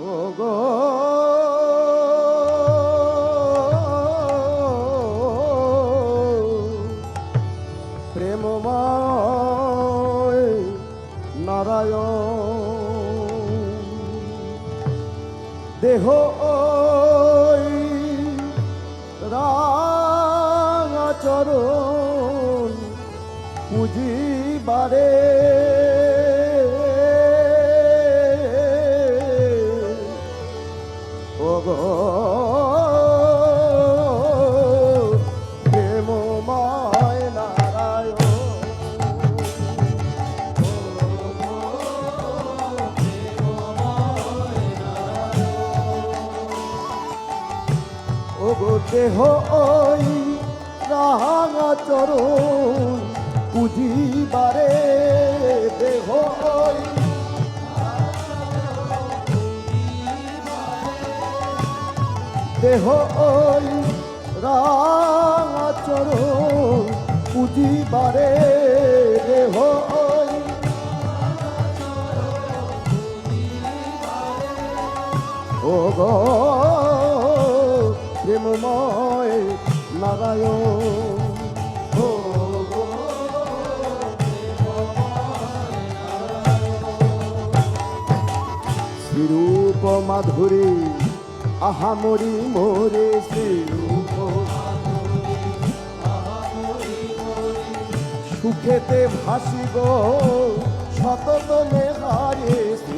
ও গো প্রেমময় নারায়ণ দেহ ওই রাঙা চরণ পুজিবারে দেহ ওই দেহ ওই রাঙা চরণ পুজিবারে দেহ ওই ও গো প্রেমময় নারায়ণ। শ্রীরূপ মাধুরী আহামরি মোরে সুখেতে ভাসিব শতত মেঘারে শ্রীরূপ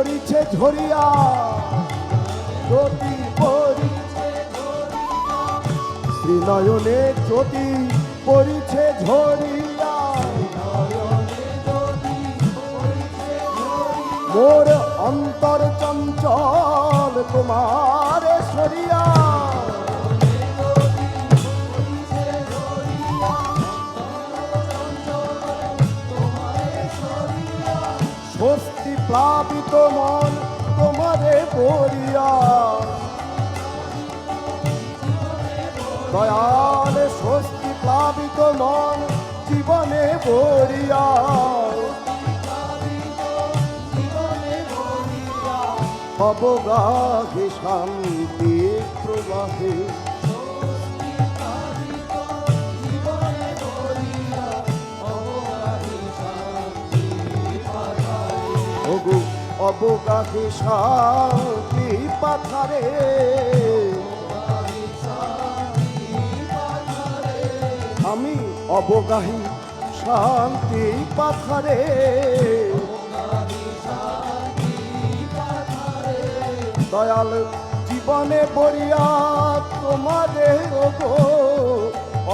পরিছে ঝরিয়া। জ্যোতি পরিছে শ্রীনয়নে জ্যোতি পরিছে ঝরিয়া। মোর অন্তর চঞ্চল তোমার সরিয়া। স্বস্তি প্লাবিত মন তোমারে বরিয়া দয়াল স্বস্তি প্লাবিত মন জীবনে বরিয়া অবগাহে শান্তি প্রবাহে অবগাহে শান্তি পাথারে? আমি অবগাহী শান্তি পাথারে। দয়াল জীবনে বরিয়া তোমারে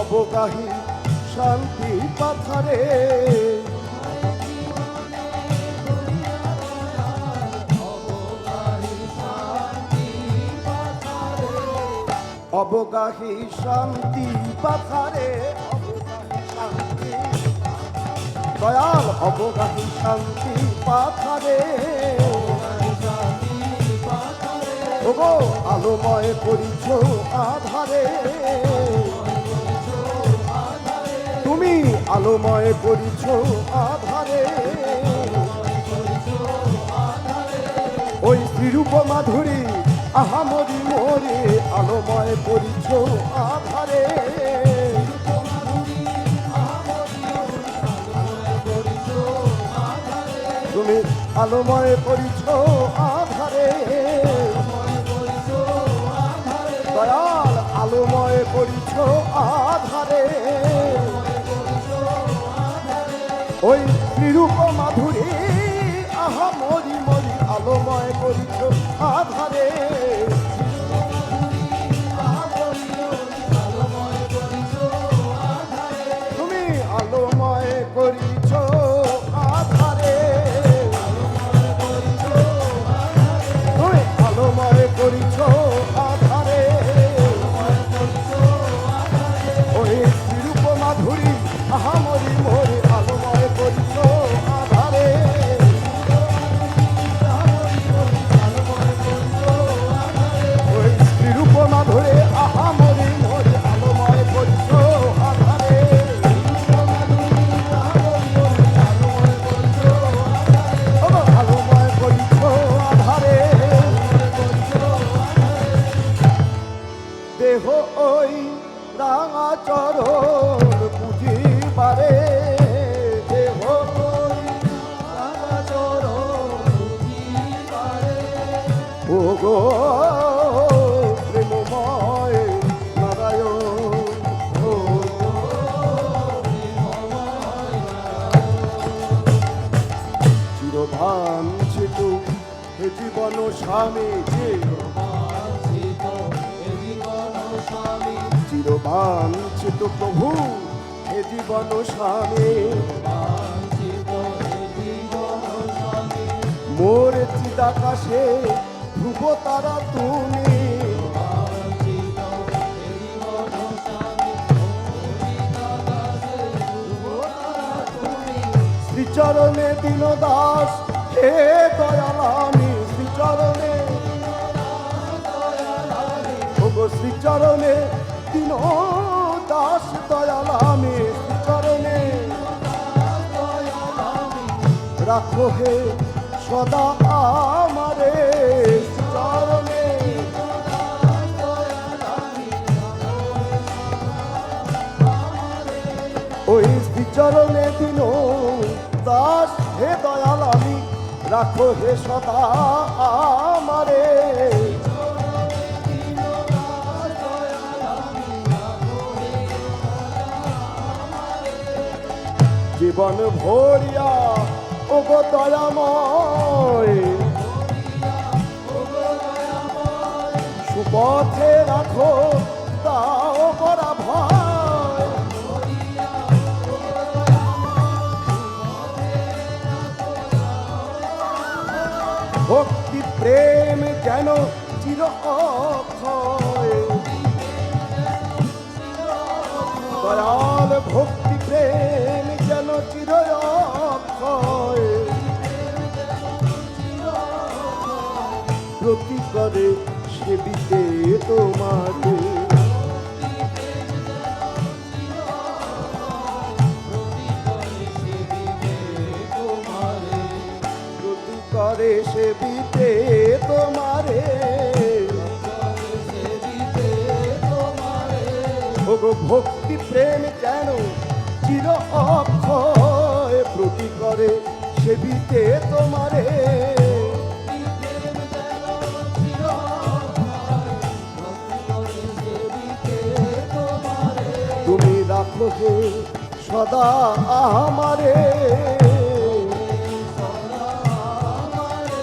অবগাহী শান্তি পাথারে। অবগাহী শান্তি পাথারে শান্তি। দয়াল, অবগাহী শান্তি পাথারে। ওগো, আলোময় পরিছ আধারে। তুমি আলোময় পরিছ আধারে। ওই শ্রীরূপ মাধুরী আহামরি মোরে আলোময় পরিছ আধারে। তুমি আলোময় পরিছ আধারে। দয়াল, আলোময় পরিছ আধারে। ওই নিরূপ মাধুরী স্বামী চিরভাঞ্ছিত প্রভু, হে জীবন স্বামী। মোর চিদাকাশে ধ্রুব তারা তুমি শ্রীচরণে দিন দাস হে দয়ালামি, শ্রীচরণে শ্রীচরণে দিন দাস দয়ালামি শ্রীচরণে। রাখো হে সদা আমারে চরণে ওই শ্রীচরণে দিন দাস হে দয়াল আমি, রাখো হে সদা জীবন ভরিয়া ও গো দয়াময় সুপথে রাখো তাও করা ভয়। ভক্তি প্রেম যেন চির অক্ষয় দয়াল ভক্তি প্রেম যেন চির অক্ষয় প্রতি করে সেবিতে তোমাকে করে সেবিতে তোমারে। ভক্তি প্রেম চির অক্ষয় প্রতি করে সেবিতে তোমারে। তুমি রাখো সদা আমারে।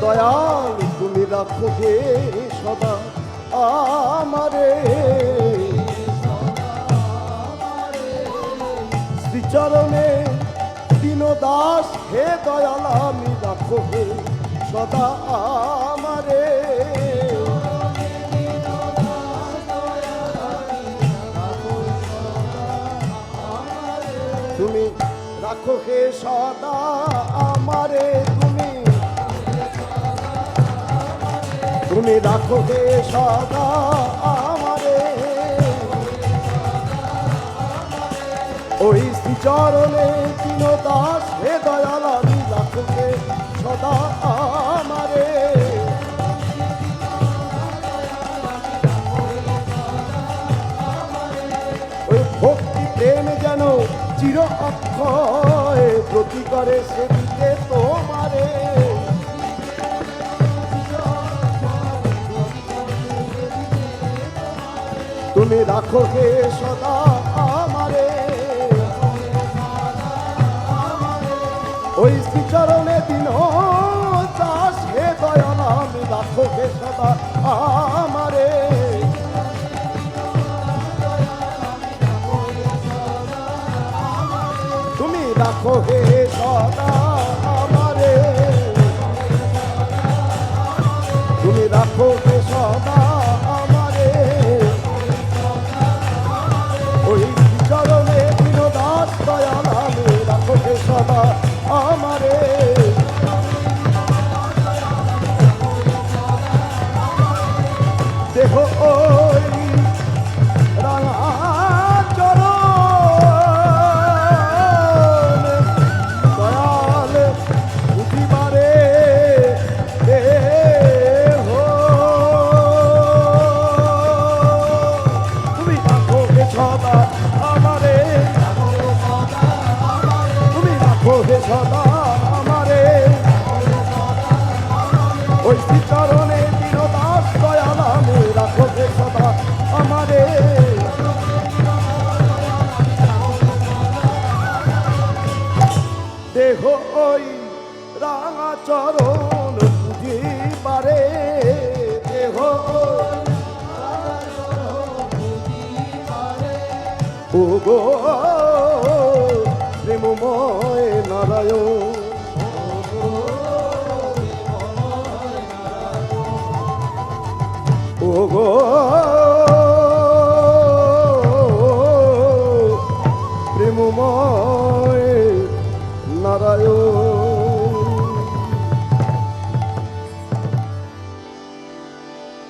দয়াল তুমি রাখো সদা আমারে। শ্রীচরণে দিন দাস, হে দয়াল আমি রাখো হে সদা আমারে। তুমি রাখো হে সদা আমারে, তুমি। তুমি রাখো হে সদা তিন দাস হে দয়াল আমি সদা আমারে। ওই ভক্তি প্রেম যেন চির অক্ষয়, প্রতি করে সেদিকে তোমারে। তুমি রাখো হে সদা শ্রীচরণে দিন চাষ হে দয়াল আমি রাখো হে সদা আমারে। তুমি রাখো হে গো। প্রেমময় নারায়ণ। ও গো।